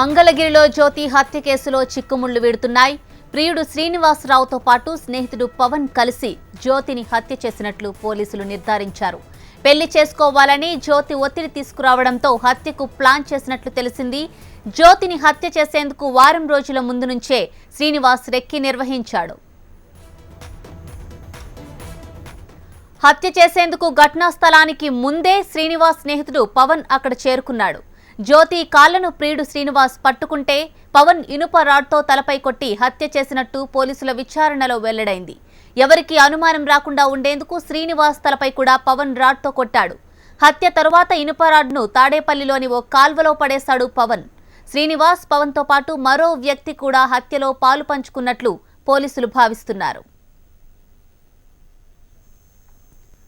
మంగళగిరిలో జ్యోతి హత్య కేసులో చిక్కుముళ్ళు వీడుతున్నాయి. ప్రియుడు శ్రీనివాసరావుతో పాటు స్నేహితుడు పవన్ కలిసి జ్యోతిని హత్య చేసినట్లు పోలీసులు నిర్ధారించారు. పెళ్ళి చేసుకోవాలని జ్యోతి ఒత్తిడి తీసుకురావడంతో హత్యకు ప్లాన్ చేసినట్లు తెలిసింది. జ్యోతిని హత్య చేసేందుకు వారం రోజుల ముందు నుంచే శ్రీనివాస్ రెక్కి నిర్వహించాడు. హత్య చేసేందుకు ఘటనా స్థలానికి ముందే శ్రీనివాస్ స్నేహితుడు పవన్ అక్కడ చేరుకున్నాడు. జ్యోతి కాళ్ళను ప్రియుడు శ్రీనివాస్ పట్టుకుంటే పవన్ ఇనుప రాడ్తో తలపై కొట్టి హత్య చేసినట్టు పోలీసుల విచారణలో వెల్లడైంది. ఎవరికి అనుమానం రాకుండా ఉండేందుకు శ్రీనివాస్ తలపై కూడా పవన్ రాడ్తో కొట్టాడు. హత్య తరువాత ఇనుప రాడ్ను తాడేపల్లిలోని ఓ కాల్వలో పడేశాడు పవన్. శ్రీనివాస్ పవన్తో పాటు మరో వ్యక్తి కూడా హత్యలో పాలు పంచుకున్నట్లు పోలీసులు భావిస్తున్నారు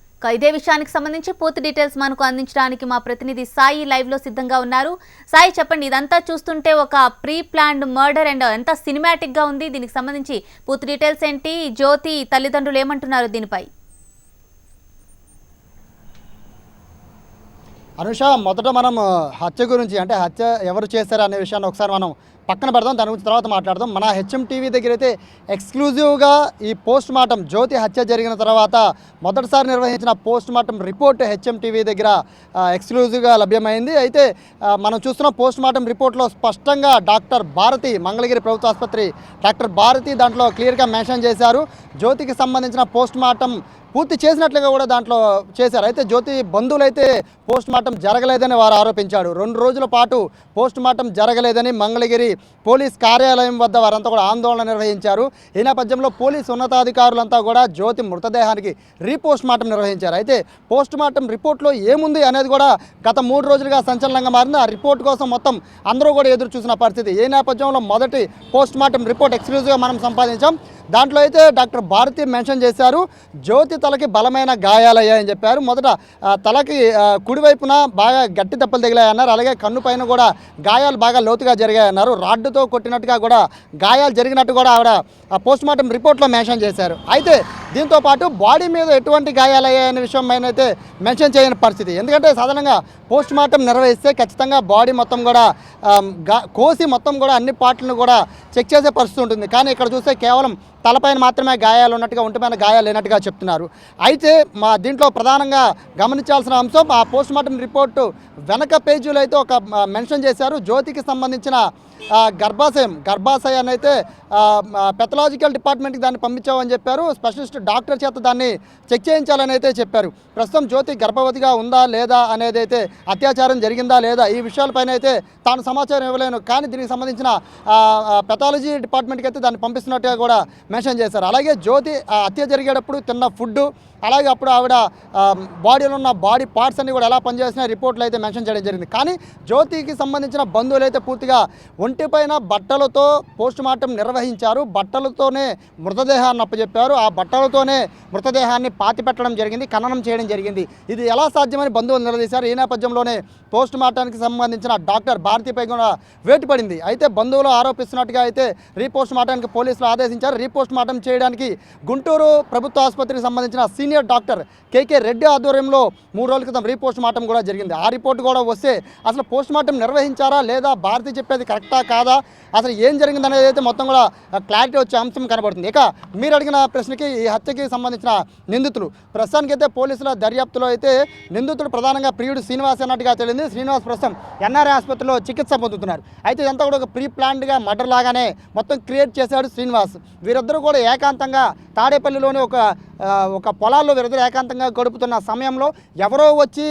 ఇక ఇదే విషయానికి సంబంధించి పూర్తి డీటెయిల్స్ మనకు అందించడానికి మా ప్రతినిధి సాయి లైవ్లో సిద్ధంగా ఉన్నారు. సాయి చెప్పండి ఇదంతా చూస్తుంటే ఒక ప్రీ ప్లాన్డ్ మర్డర్ అండ్ ఎంత సినిమాటిక్గా ఉంది? దీనికి సంబంధించి పూర్తి డీటెయిల్స్ ఏంటి? జ్యోతి తల్లిదండ్రులు ఏమంటున్నారు దీనిపై? అనుష మొదట మనం హత్య గురించి అంటే హత్య ఎవరు చేశారు అనే విషయాన్ని ఒకసారి మనం పక్కన పెడదాం దాని గురించి తర్వాత మాట్లాడదాం. మన హెచ్ఎం టీవీ దగ్గర అయితే ఎక్స్క్లూజివ్గా ఈ పోస్ట్ మార్టం జ్యోతి హత్య జరిగిన తర్వాత మొదటిసారి నిర్వహించిన post mortem report HM TV దగ్గర ఎక్స్క్లూజివ్గా లభ్యమైంది. అయితే మనం చూస్తున్న పోస్ట్ మార్టం రిపోర్ట్లో స్పష్టంగా డాక్టర్ భారతి మంగళగిరి ప్రభుత్వ ఆసుపత్రి డాక్టర్ భారతి దాంట్లో క్లియర్గా మెన్షన్ చేశారు. జ్యోతికి సంబంధించిన పోస్ట్ మార్టం పూర్తి చేసినట్లుగా కూడా దాంట్లో చేశారు. అయితే జ్యోతి బంధువులైతే పోస్ట్ మార్టం జరగలేదని వారు ఆరోపించాడు. రెండు రోజుల పాటు పోస్ట్ మార్టం జరగలేదని మంగళగిరి పోలీస్ కార్యాలయం వద్ద వారంతా కూడా ఆందోళన నిర్వహించారు. ఈ నేపథ్యంలో పోలీస్ ఉన్నతాధికారులంతా కూడా జ్యోతి మృతదేహానికి రీపోస్ట్ మార్టం నిర్వహించారు. అయితే పోస్ట్ మార్టం రిపోర్ట్లో ఏముంది అనేది కూడా గత మూడు రోజులుగా సంచలనంగా మారింది. ఆ రిపోర్ట్ కోసం మొత్తం అందరూ కూడా ఎదురు చూసిన పరిస్థితి. ఈ నేపథ్యంలో మొదటి పోస్ట్ మార్టం రిపోర్ట్ ఎక్స్క్లూజివ్గా మనం సంపాదించాం. దాంట్లో అయితే డాక్టర్ భారతి మెన్షన్ చేశారు జ్యోతి తలకి బలమైన గాయాలయ్యాయని చెప్పారు. మొదట తలకి కుడివైపున బాగా గట్టి దెబ్బలు తగిలాయన్నారు అలాగే కన్ను పైన కూడా గాయాలు బాగా లోతుగా జరిగాయన్నారు. రాడ్డుతో కొట్టినట్టుగా కూడా గాయాలు జరిగినట్టు కూడా ఆవిడ పోస్ట్ మార్టం రిపోర్ట్లో మెన్షన్ చేశారు. అయితే దీంతో పాటు బాడీ మీద ఎటువంటి గాయాలయ్యాయనే విషయం పైన అయితే మెన్షన్ చేయని పరిస్థితి. ఎందుకంటే సాధారణంగా పోస్ట్ మార్టం నిర్వహిస్తే ఖచ్చితంగా బాడీ మొత్తం కూడా కోసి మొత్తం కూడా అన్ని పార్ట్లను కూడా చెక్ చేసే పరిస్థితి ఉంటుంది. కానీ ఇక్కడ చూస్తే కేవలం తలపైన మాత్రమే గాయాలు ఉన్నట్టుగా ఒంటిపైన గాయాలు లేనట్టుగా చెప్తున్నారు. అయితే మా దీంట్లో ప్రధానంగా గమనించాల్సిన అంశం ఆ పోస్ట్ మార్టం రిపోర్టు వెనక పేజీలో అయితే ఒక మెన్షన్ చేశారు. జ్యోతికి సంబంధించిన గర్భాశయం గర్భాశయాన్ని అయితే పెథలాజికల్ డిపార్ట్మెంట్కి దాన్ని పంపించామని చెప్పారు. స్పెషలిస్ట్ డాక్టర్ చేత దాన్ని చెక్ చేయించాలని అయితే చెప్పారు. ప్రస్తుతం జ్యోతి గర్భవతిగా ఉందా లేదా అనేది అయితే అత్యాచారం జరిగిందా లేదా ఈ విషయాలపైన అయితే తాను సమాచారం ఇవ్వలేను. కానీ దీనికి సంబంధించిన పెథాలజీ డిపార్ట్మెంట్కి అయితే దాన్ని పంపిస్తున్నట్టుగా కూడా మెన్షన్ చేశారు. అలాగే జ్యోతి హత్య జరిగేటప్పుడు తిన్న ఫుడ్ అలాగే అప్పుడు ఆవిడ బాడీలో ఉన్న బాడీ పార్ట్స్ అన్ని కూడా ఎలా పనిచేస్తున్నాయి రిపోర్ట్లు అయితే మెన్షన్ చేయడం జరిగింది. కానీ జ్యోతికి సంబంధించిన బంధువులు అయితే పూర్తిగా ఒంటిపైన బట్టలతో పోస్ట్ మార్టం నిర్వహించారు. బట్టలతోనే మృతదేహాన్ని అప్పచెప్పారు. ఆ బట్టలతోనే మృతదేహాన్ని పాతి పెట్టడం జరిగింది ఖననం చేయడం జరిగింది. ఇది ఎలా సాధ్యమని బంధువులు నిలదీశారు. ఈ నేపథ్యంలోనే పోస్ట్ మార్టానికి సంబంధించిన డాక్టర్ భారతిపై కూడా వేటు పడింది అయితే బంధువులు ఆరోపిస్తున్నట్టుగా అయితే రీపోస్ట్ మార్టానికి పోలీసులు ఆదేశించారు. రీపోస్ట్ మార్టం చేయడానికి గుంటూరు ప్రభుత్వ ఆసుపత్రికి సంబంధించిన సీనియర్ డాక్టర్ కేకే రెడ్డి ఆధ్వర్యంలో మూడు రోజుల క్రితం రీపోస్ట్ మార్టం కూడా జరిగింది. ఆ రిపోర్ట్ కూడా వస్తే అసలు పోస్ట్ మార్టం నిర్వహించారా లేదా భారతి చెప్పేది కరెక్టా కాదా? అసలు ఏం జరిగింది అనేది అయితే మొత్తం కూడా క్లారిటీ వచ్చే అంశం కనబడుతుంది. ఇక మీరు అడిగిన ప్రశ్నకి ఈ హత్యకి సంబంధించిన నిందితులు. ప్రస్తుతానికి అయితే పోలీసుల దర్యాప్తులో అయితే నిందితుడు ప్రధానంగా ప్రియుడు శ్రీనివాస్ అన్నట్టుగా తెలియదు శ్రీనివాస్ ప్రస్తుతం ఎన్ఆర్ఐ ఆసుపత్రిలో చికిత్స పొందుతున్నారు. అయితే ఇదంతా కూడా ఒక ప్రీ ప్లాన్డ్గా మర్డర్ లాగానే మొత్తం క్రియేట్ చేశాడు శ్రీనివాస్. వీరిద్దరూ కూడా ఏకాంతంగా తాడేపల్లిలోని ఒక ఒక పొల పొలాల్లో వీరిద్దరు ఏకాంతంగా గడుపుతున్న సమయంలో ఎవరో వచ్చి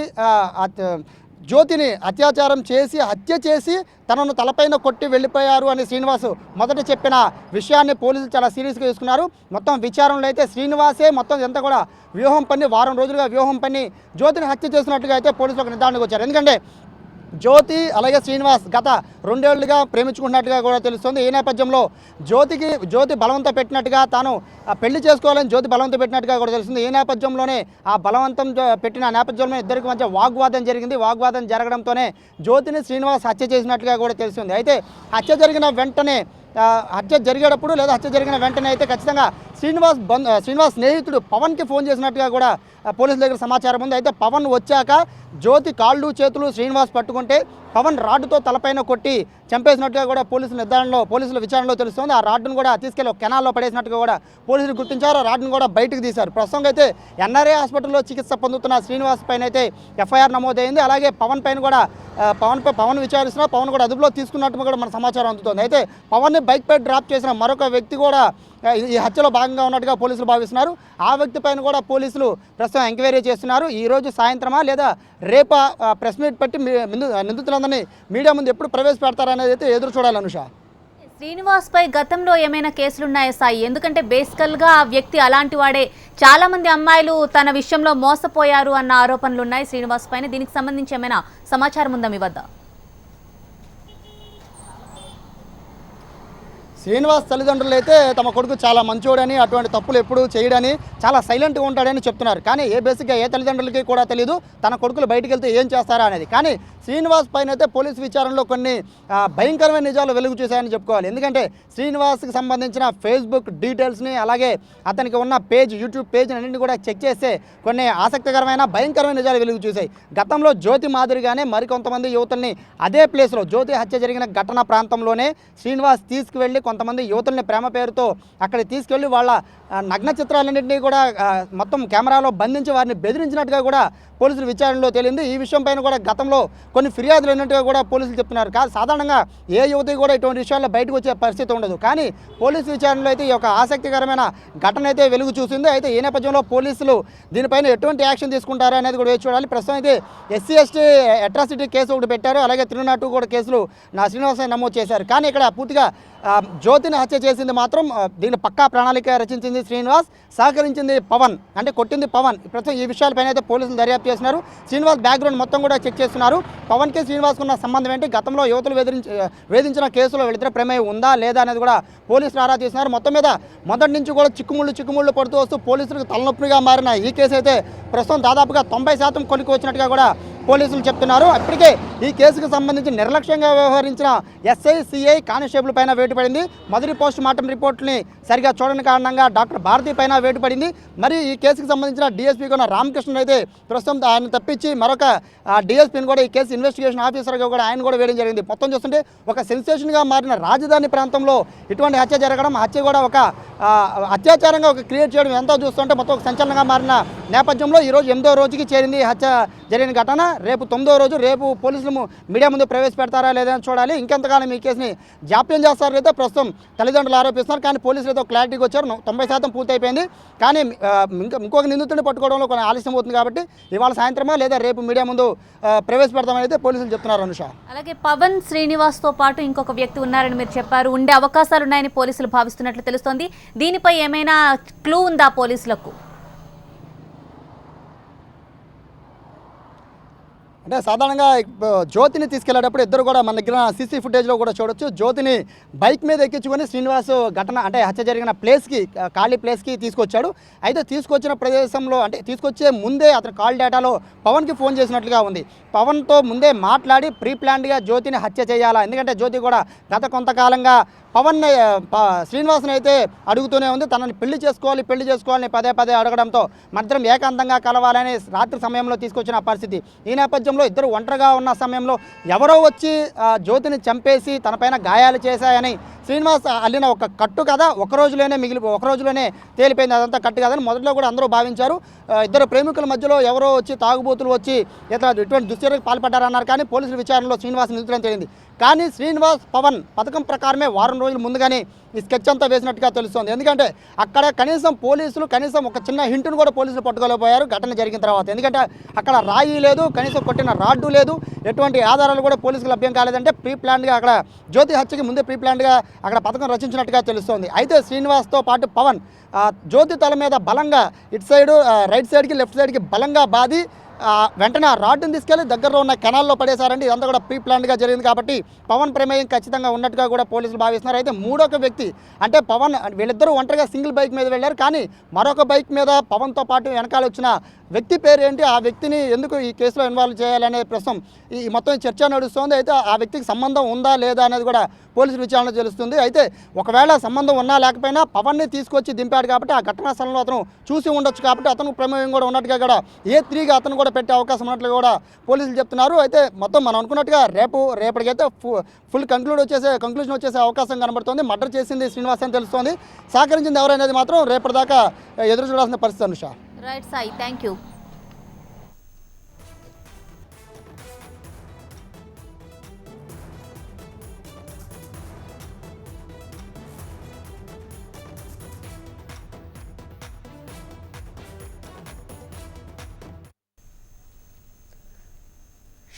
జ్యోతిని అత్యాచారం చేసి హత్య చేసి తనను తలపైన కొట్టి వెళ్ళిపోయారు అని శ్రీనివాస్ మొదట చెప్పిన విషయాన్ని పోలీసులు చాలా సీరియస్గా తీసుకున్నారు మొత్తం విచారణలో అయితే శ్రీనివాసే మొత్తం ఎంత కూడా వ్యూహం పని వారం రోజులుగా వ్యూహం పని జ్యోతిని హత్య చేసినట్టుగా అయితే పోలీసులు ఒక నిర్ధారణకు వచ్చారు. ఎందుకంటే జ్యోతి అలాగే శ్రీనివాస్ గత రెండేళ్ళుగా ప్రేమించుకున్నట్టుగా కూడా తెలుస్తుంది. ఈ నేపథ్యంలో జ్యోతికి జ్యోతి బలవంత పెట్టినట్టుగా తాను పెళ్ళి చేసుకోవాలని జ్యోతి బలవంత పెట్టినట్టుగా కూడా తెలుస్తుంది. ఈ నేపథ్యంలోనే ఆ బలవంతం పెట్టిన నేపథ్యంలో ఇద్దరికి మధ్య వాగ్వాదం జరిగింది. వాగ్వాదం జరగడంతోనే జ్యోతిని శ్రీనివాస్ హత్య చేసినట్టుగా కూడా తెలుస్తుంది. అయితే హత్య జరిగిన వెంటనే హత్య జరిగేటప్పుడు లేదా హత్య జరిగిన వెంటనే అయితే ఖచ్చితంగా శ్రీనివాస్ బంద్ శ్రీనివాస్ స్నేహితుడు పవన్కి ఫోన్ చేసినట్టుగా కూడా పోలీసుల దగ్గర సమాచారం ఉంది. అయితే పవన్ వచ్చాక జ్యోతి కాళ్ళు చేతులు శ్రీనివాస్ పట్టుకుంటే పవన్ రాడ్డుతో తలపైన కొట్టి చంపేసినట్టుగా కూడా పోలీసుల నిర్ధారణలో పోలీసుల విచారణలో తెలుస్తోంది. ఆ రాడ్డును కూడా తీసుకెళ్ళి కెనాల్లో పడేసినట్టుగా కూడా పోలీసులు గుర్తించారు. ఆ రాడ్డును కూడా బయటకు తీశారు. ప్రస్తుతం అయితే ఎన్ఆర్ఏ హాస్పిటల్లో చికిత్స పొందుతున్న శ్రీనివాస్ పైన అయితే ఎఫ్ఐఆర్ నమోదైంది. అలాగే పవన్ పైన కూడా పవన్ పై పవన్ విచారిస్తున్నా పవన్ కూడా అదుపులో తీసుకున్నట్టు కూడా మన సమాచారం అందుతుంది. అయితే పవన్ని బైక్ పై డ్రాప్ చేసిన మరొక వ్యక్తి కూడా ఈ- ఈ హత్యలో భాగంగా ఉన్నట్టుగా పోలీసులు భావిస్తున్నారు. ఆ వ్యక్తి పైన కూడా పోలీసులు ప్రస్తుతం ఎంక్వైరీ చేస్తున్నారు. ఈ రోజు సాయంత్రమా లేదా రేపా? ప్రెస్ మీట్ పెట్టి నిందితులందరినీ మీడియా ముందు ఎప్పుడు ప్రవేశపెడతారనేది అయితే ఎదురు చూడాలి అనుష. శ్రీనివాస్ పై గతంలో ఏమైనా కేసులున్నాయా సాయి? ఎందుకంటే బేసికల్గా ఆ వ్యక్తి అలాంటి వాడే. చాలా మంది అమ్మాయిలు తన విషయంలో మోసపోయారు అన్న ఆరోపణలు ఉన్నాయి శ్రీనివాస్ పైన దీనికి సంబంధించి ఏమైనా సమాచారం ఉందా మీ వద్ద? శ్రీనివాస్ తల్లిదండ్రులు అయితే తమ కొడుకు చాలా మంచోడని అటువంటి తప్పులు ఎప్పుడు చేయడని చాలా సైలెంట్గా ఉంటాడని చెప్తున్నారు. కానీ ఏ బేసిక్గా ఏ తల్లిదండ్రులకి కూడా తెలియదు తన కొడుకులు బయటికి వెళ్తే ఏం చేస్తారా అనేది. కానీ శ్రీనివాస్ పైన అయితే పోలీసు విచారణలో కొన్ని భయంకరమైన నిజాలు వెలుగు చూశాయని చెప్పుకోవాలి. ఎందుకంటే శ్రీనివాస్కి సంబంధించిన ఫేస్బుక్ డీటెయిల్స్ని అలాగే అతనికి ఉన్న పేజ్ యూట్యూబ్ పేజ్ అన్నింటిని కూడా చెక్ చేస్తే కొన్ని ఆసక్తికరమైన భయంకరమైన నిజాలు వెలుగు చూశాయి. గతంలో జ్యోతి మాదిరిగానే మరికొంతమంది యువతుల్ని అదే ప్లేస్లో జ్యోతి హత్య జరిగిన ఘటన ప్రాంతంలోనే శ్రీనివాస్ తీసుకువెళ్ళి కొంతమంది యువతుల్ని ప్రేమ పేరుతో అక్కడికి తీసుకెళ్ళి వాళ్ళ నగ్న చిత్రాలన్నింటినీ కూడా మొత్తం కెమెరాలో బంధించి వారిని బెదిరించినట్టుగా కూడా పోలీసుల విచారణలో తేలింది. ఈ విషయంపైన కూడా గతంలో కొన్ని ఫిర్యాదులు ఉన్నట్టుగా కూడా పోలీసులు చెప్తున్నారు. కాదు సాధారణంగా ఏ యువతి కూడా ఇటువంటి విషయాల్లో బయటకు వచ్చే పరిస్థితి ఉండదు. కానీ పోలీసు విచారణలో అయితే ఈ యొక్క ఆసక్తికరమైన ఘటన అయితే వెలుగు చూసింది. అయితే ఈ నేపథ్యంలో పోలీసులు దీనిపైన ఎటువంటి యాక్షన్ తీసుకుంటారు అనేది కూడా వేచి చూడాలి. ప్రస్తుతం అయితే ఎస్సీ ఎస్టీ అట్రాసిటీ కేసు ఒకటి పెట్టారు. అలాగే తిరునాటు కూడా కేసులు నా శ్రీనివాస నమోదు చేశారు. కానీ ఇక్కడ పూర్తిగా జ్యోతిని హత్య చేసింది మాత్రం దీని పక్కా ప్రణాళిక రచించింది శ్రీనివాస్ సహకరించింది పవన్ అంటే కొట్టింది పవన్. ప్రస్తుతం ఈ విషయాలపైన అయితే పోలీసులు దర్యాప్తు చేస్తున్నారు. శ్రీనివాస్ బ్యాక్గ్రౌండ్ మొత్తం కూడా చెక్ చేస్తున్నారు. పవన్కి శ్రీనివాస్ ఉన్న సంబంధం ఏంటి? గతంలో యువతులు వేధించి వేధించిన కేసులో వెళితే ప్రమేయం ఉందా లేదా అనేది కూడా పోలీసులు ఆరా తీస్తున్నారు. మొత్తం మీద మొదటి నుంచి కూడా చిక్కుముళ్ళు చిక్కుముళ్ళు పడుతూ వస్తూ పోలీసులకు తలనొప్పిగా మారిన ఈ కేసు అయితే ప్రస్తుతం దాదాపుగా తొంభై శాతం కొలికి వచ్చినట్టుగా కూడా పోలీసులు చెప్తున్నారు. అప్పటికే ఈ కేసుకు సంబంధించి నిర్లక్ష్యంగా వ్యవహరించిన ఎస్ఐ సిఐ కానిస్టేబుల్ పైన వేటు పడింది మొదటి పోస్ట్ మార్టం రిపోర్ట్ని సరిగా చూడని కారణంగా డాక్టర్ భారతి పైన వేటు పడింది మరి ఈ కేసుకు సంబంధించిన డిఎస్పీ ఉన్న రామకృష్ణ అయితే ప్రస్తుతం ఆయన తప్పించి మరొక డిఎస్పీని కూడా ఈ కేసు ఇన్వెస్టిగేషన్ ఆఫీసర్గా కూడా ఆయన కూడా వేయడం జరిగింది. మొత్తం చూస్తుంటే ఒక సెన్సేషన్గా మారిన రాజధాని ప్రాంతంలో ఇటువంటి హత్య జరగడం హత్య కూడా ఒక అత్యాచారంగా ఒక క్రియేట్ చేయడం ఎంతో చూస్తుంటే మొత్తం ఒక సంచలనంగా మారిన నేపథ్యంలో ఈరోజు ఎనిమిదో రోజుకి చేరింది ఈ హత్య జరిగిన ఘటన. రేపు తొమ్మిదో రోజు రేపు పోలీసులు మీడియా ముందు ప్రవేశపెడతారా లేదా అని చూడాలి. ఇంకెంతకాలం ఈ కేసుని జాప్యం చేస్తారు లేదో ప్రస్తుతం తల్లిదండ్రులు ఆరోపిస్తున్నారు. కానీ పోలీసులు ఏదో క్లారిటీకి వచ్చారు. తొంభై శాతం పూర్తయిపోయింది. కానీ ఇంకా ఇంకొక నిందితుడిని పట్టుకోవడంలో కొన్ని ఆలస్యం అవుతుంది కాబట్టి ఇవాళ సాయంత్రమా లేదా రేపు మీడియా ముందు ప్రవేశపెడతామని అయితే పోలీసులు చెప్తున్నారు అనుష. అలాగే పవన్ శ్రీనివాస్తో పాటు ఇంకొక వ్యక్తి ఉన్నారని మీరు చెప్పారు. ఉండే అవకాశాలు ఉన్నాయని పోలీసులు భావిస్తున్నట్లు తెలుస్తోంది. దీనిపై ఏమైనా క్లూ ఉందా పోలీసులకు? అంటే సాధారణంగా జ్యోతిని తీసుకెళ్ళేటప్పుడు ఇద్దరు కూడా మన దగ్గర సీసీ ఫుటేజ్లో కూడా చూడొచ్చు. జ్యోతిని బైక్ మీద ఎక్కించుకొని శ్రీనివాస్ ఘటన అంటే హత్య జరిగిన ప్లేస్కి ఖాళీ ప్లేస్కి తీసుకొచ్చాడు. అయితే తీసుకొచ్చిన ప్రదేశంలో అంటే తీసుకొచ్చే ముందే అతని కాల్ డేటాలో పవన్కి ఫోన్ చేసినట్లుగా ఉంది. పవన్తో ముందే మాట్లాడి ప్రీ ప్లాన్డ్గా జ్యోతిని హత్య చేయాలా? ఎందుకంటే జ్యోతి కూడా గత కొంతకాలంగా పవన్ శ్రీనివాస్ని అయితే అడుగుతూనే ఉంది. తనని పెళ్ళి చేసుకోవాలి పెళ్ళి చేసుకోవాలని పదే పదే అడగడంతో మనిద్దరం ఏకాంతంగా కలవాలని రాత్రి సమయంలో తీసుకొచ్చిన పరిస్థితి. ఈ నేపథ్యంలో ఇద్దరు ఒంటరిగా ఉన్న సమయంలో ఎవరో వచ్చి జ్యోతిని చంపేసి తనపైన గాయాలు చేశాయని శ్రీనివాస్ అల్లిన ఒక కట్టు కథ ఒక రోజులోనే మిగిలి ఒక రోజులోనే తేలిపోయింది. అదంతా కట్టు కదని మొదట్లో కూడా అందరూ భావించారు. ఇద్దరు ప్రేమికుల మధ్యలో ఎవరో వచ్చి తాగుబోతులు వచ్చి ఇతర ఇటువంటి దుశ్చర్యకు పాల్పడ్డారన్నారు కానీ పోలీసుల విచారణలో శ్రీనివాస్ నిందితులని తేలింది. కానీ శ్రీనివాస్ పవన్ పథకం ప్రకారమే వారం రోజుల ముందుగానే ఈ స్కెచ్ అంతా వేసినట్టుగా తెలుస్తోంది. ఎందుకంటే అక్కడ కనీసం పోలీసులు కనీసం ఒక చిన్న హింటును కూడా పోలీసులు పట్టుకోలేకపోయారు. ఘటన జరిగిన తర్వాత ఎందుకంటే అక్కడ రాయి లేదు కనీసం కొట్టిన రాడ్డు లేదు. ఎటువంటి ఆధారాలు కూడా పోలీసులు లభ్యం కాలేదంటే ప్రీ ప్లాన్డ్గా అక్కడ జ్యోతి హత్యకి ముందే ప్రీ ప్లాన్డ్గా అక్కడ పథకం రచించినట్టుగా తెలుస్తోంది. అయితే శ్రీనివాస్తో పాటు పవన్ జ్యోతి తల మీద బలంగా ఇటు సైడు రైట్ సైడ్కి లెఫ్ట్ సైడ్కి బలంగా బాది వెంటనే ఆ రాడ్డును తీసుకెళ్ళి దగ్గరలో ఉన్న కెనాల్లో పడేశారండి. ఇదంతా కూడా ప్రీ ప్లాన్డ్గా జరిగింది కాబట్టి పవన్ ప్రమేయం ఖచ్చితంగా ఉన్నట్టుగా కూడా పోలీసులు భావిస్తున్నారు. అయితే మూడొక వ్యక్తి అంటే పవన్ వీళ్ళిద్దరూ ఒంటరిగా సింగిల్ బైక్ మీద వెళ్ళారు. కానీ మరొక బైక్ మీద పవన్తో పాటు వెనకాల వచ్చిన వ్యక్తి పేరు ఏంటి? ఆ వ్యక్తిని ఎందుకు ఈ కేసులో ఇన్వాల్వ్ చేయాలనే ప్రస్తుతం ఈ ఈ మొత్తం చర్చ నడుస్తుంది. అయితే ఆ వ్యక్తికి సంబంధం ఉందా లేదా అనేది కూడా పోలీసు విచారణ తెలుస్తుంది అయితే ఒకవేళ సంబంధం ఉన్నా లేకపోయినా పవన్ని తీసుకొచ్చి దింపాడు కాబట్టి ఆ ఘటనా స్థలంలో అతను చూసి ఉండొచ్చు కాబట్టి అతను ప్రమేయం కూడా ఉన్నట్టుగా కూడా ఏ త్రీగా అతను కూడా పెట్టే అవకాశం ఉన్నట్లు కూడా పోలీసులు చెప్తున్నారు. అయితే మొత్తం మనం అనుకున్నట్టుగా రేపు రేపటికైతే ఫు- ఫుల్ కంక్లూడ్ వచ్చేసే కంక్లూషన్ వచ్చేసే అవకాశం కనబడుతోంది. మర్డర్ చేసింది శ్రీనివాస్ అని తెలుస్తోంది. సహకరించింది ఎవరనేది మాత్రం రేపటిదాకా ఎదురు చూడాల్సిన పరిస్థితి Anusha. Right Sai thank you